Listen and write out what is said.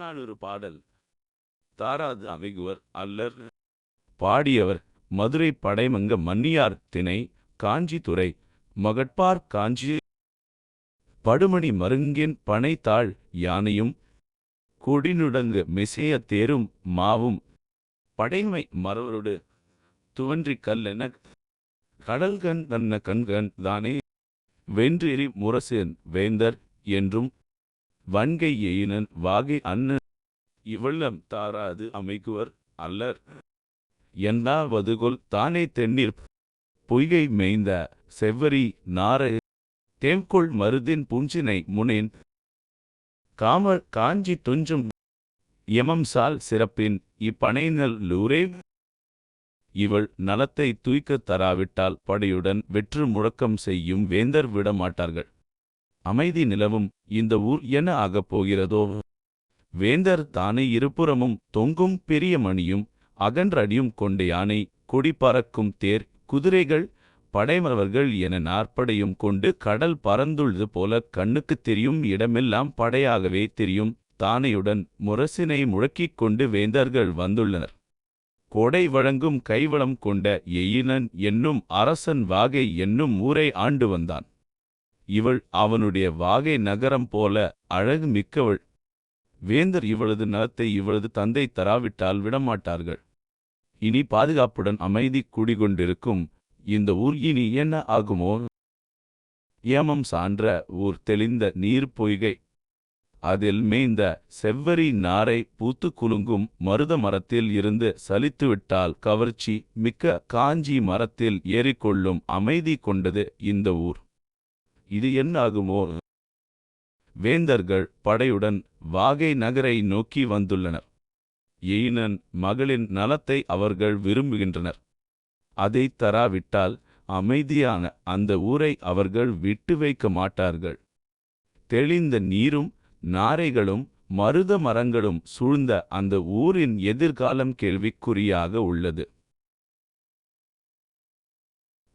புறநானூறு பாடல். தாராது அமைகுவர் அல்லர். பாடியவர் மதுரை படைமங்க மன்னியார் திணை காஞ்சித்துறை மகட்பார் காஞ்சி. படுமணி மருங்கின் பனைத்தாள் யானையும். கொடிநுடங்கு மிசைய தேரும் மாவும். படைமை மறவரோடு துவன்றி கல்லென. கடல்கண் தன்ன கண்கண் தானே. வென்றெறி முரசு வேந்தர் என்றும் வன்கை எயினன் வாகை அன்ன இவள்ளம் தாராது அமைக்குவர் அல்லர். என்னாவதுகொல் தானே தென்னீர் பொய்கை மேய்ந்த செவ்வரி நார தேம்கொள் மருதின் புஞ்சினை முனேன். காமர் காஞ்சி துஞ்சும் யமம்சால் சிறப்பின் இப்பனைநல் லூரே. இவள் நலத்தை தூய்க்கத் தராவிட்டால் படையுடன் வெற்று முழக்கம் செய்யும் வேந்தர் விடமாட்டார்கள். அமைதி நிலவும் இந்த ஊர் என்ன ஆகப் போகிறதோ? வேந்தர் தானே இருபுறமும் தொங்கும் பெரிய மணியும் அகன்றடியும் கொண்ட யானை கொடி பறக்கும் தேர் குதிரைகள் படைமவர்கள் என நாற்படையும் கொண்டு கடல் பறந்துள்ளது போல கண்ணுக்குத் தெரியும் இடமெல்லாம் படையாகவே தெரியும். தானையுடன் முரசினை முழக்கிக் கொண்டு வேந்தர்கள் வந்துள்ளனர். கொடை வழங்கும் கைவளம் கொண்ட எயினன் என்னும் அரசன் வாகை என்னும் ஊரை ஆண்டு வந்தான். இவள் அவனுடைய வாகை நகரம் போல அழகு மிக்கவள். வேந்தர் இவளது நலத்தை இவளது தந்தை தராவிட்டால் விடமாட்டார்கள். இனி பாதுகாப்புடன் அமைதி குடிகொண்டிருக்கும் இந்த ஊர் இனி என்ன ஆகுமோ? ஏமம் சான்ற ஊர் தெளிந்த நீர் பொய்கை. அதில் மேய்ந்த செவ்வரி நாரை பூத்து குலுங்கும் மருத மரத்தில் இருந்து சலித்துவிட்டால் கவர்ச்சி மிக்க காஞ்சி மரத்தில் ஏறிக்கொள்ளும் அமைதி கொண்டது இந்த ஊர். இது என்னாகுமோ வேந்தர்கள் படையுடன் வாகை நகரை நோக்கி வந்துள்ளனர். எயினன் மகளின் நலத்தை அவர்கள் விரும்புகின்றனர். அதை தராவிட்டால் அமைதியான அந்த ஊரை அவர்கள் விட்டு வைக்க மாட்டார்கள். தெளிந்த நீரும் நாரைகளும் மருத மரங்களும் சூழ்ந்த அந்த ஊரின் எதிர்காலம் கேள்விக்குறியாக உள்ளது.